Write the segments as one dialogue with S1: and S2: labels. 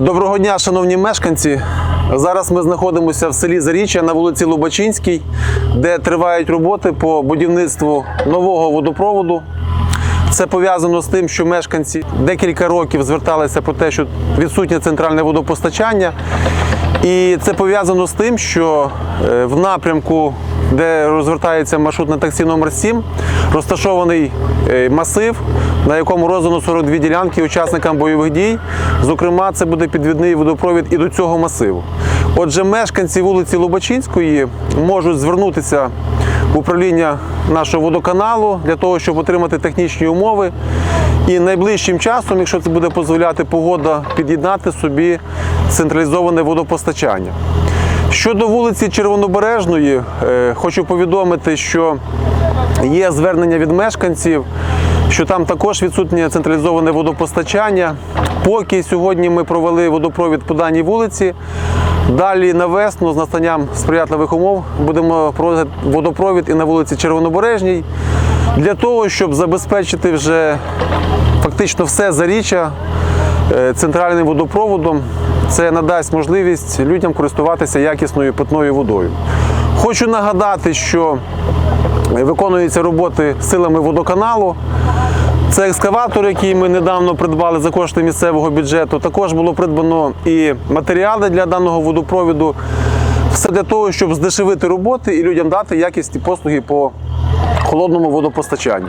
S1: Доброго дня, шановні мешканці. Зараз ми знаходимося в селі Заріччя на вулиці Лубачинській, де тривають роботи по будівництву нового водопроводу. Це пов'язано з тим, що мешканці декілька років зверталися про те, що відсутнє центральне водопостачання. І це пов'язано з тим, що е, в напрямку, де розвертається маршрутне таксі номер 7 розташований е, масив, на якому роздано 42 ділянки учасникам бойових дій. Зокрема, це буде підвідний водопровід і до цього масиву. Отже, мешканці вулиці Лубачинської можуть звернутися в управління нашого водоканалу для того, щоб отримати технічні умови. І найближчим часом, якщо це буде дозволяти погода, під'єднати собі централізоване водопостачання. Щодо вулиці Червонобережної, е, хочу повідомити, що є звернення від мешканців, що там також відсутнє централізоване водопостачання. Поки сьогодні ми провели водопровід по даній вулиці. Далі на весну з настанням сприятливих умов будемо проводити водопровід і на вулиці Червонобережній для того, щоб забезпечити вже фактично все заріччя центральним водопроводом. Це надасть можливість людям користуватися якісною питною водою. Хочу нагадати, що виконуються роботи силами водоканалу. Це екскаватор, який ми недавно придбали за кошти місцевого бюджету. Також було придбано і матеріали для даного водопровіду. Все для того, щоб здешевити роботи і людям дати якісні послуги по холодному водопостачанню.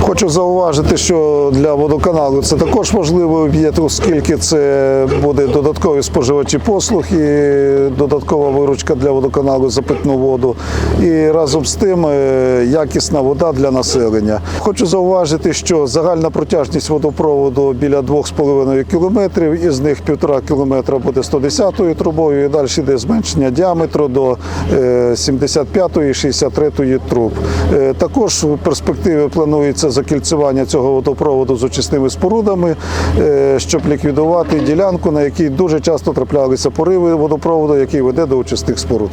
S2: Хочу зауважити, що для водоканалу це також важливий об'єкт, оскільки це буде додаткові споживачі послуг і додаткова виручка для водоканалу за питну воду. І разом з тим е, якісна вода для населення. Хочу зауважити, що загальна протяжність водопроводу біля 2,5 кілометрів, із них 1,5 кілометра буде 110-ю трубою, і далі йде зменшення діаметру до 75-ї, 63-ї труб. Е, Також в перспективі планується закільцювання цього водопроводу з очисними спорудами, е, щоб ліквідувати ділянку, на якій дуже часто траплялися пориви водопроводу, який веде до очисних споруд.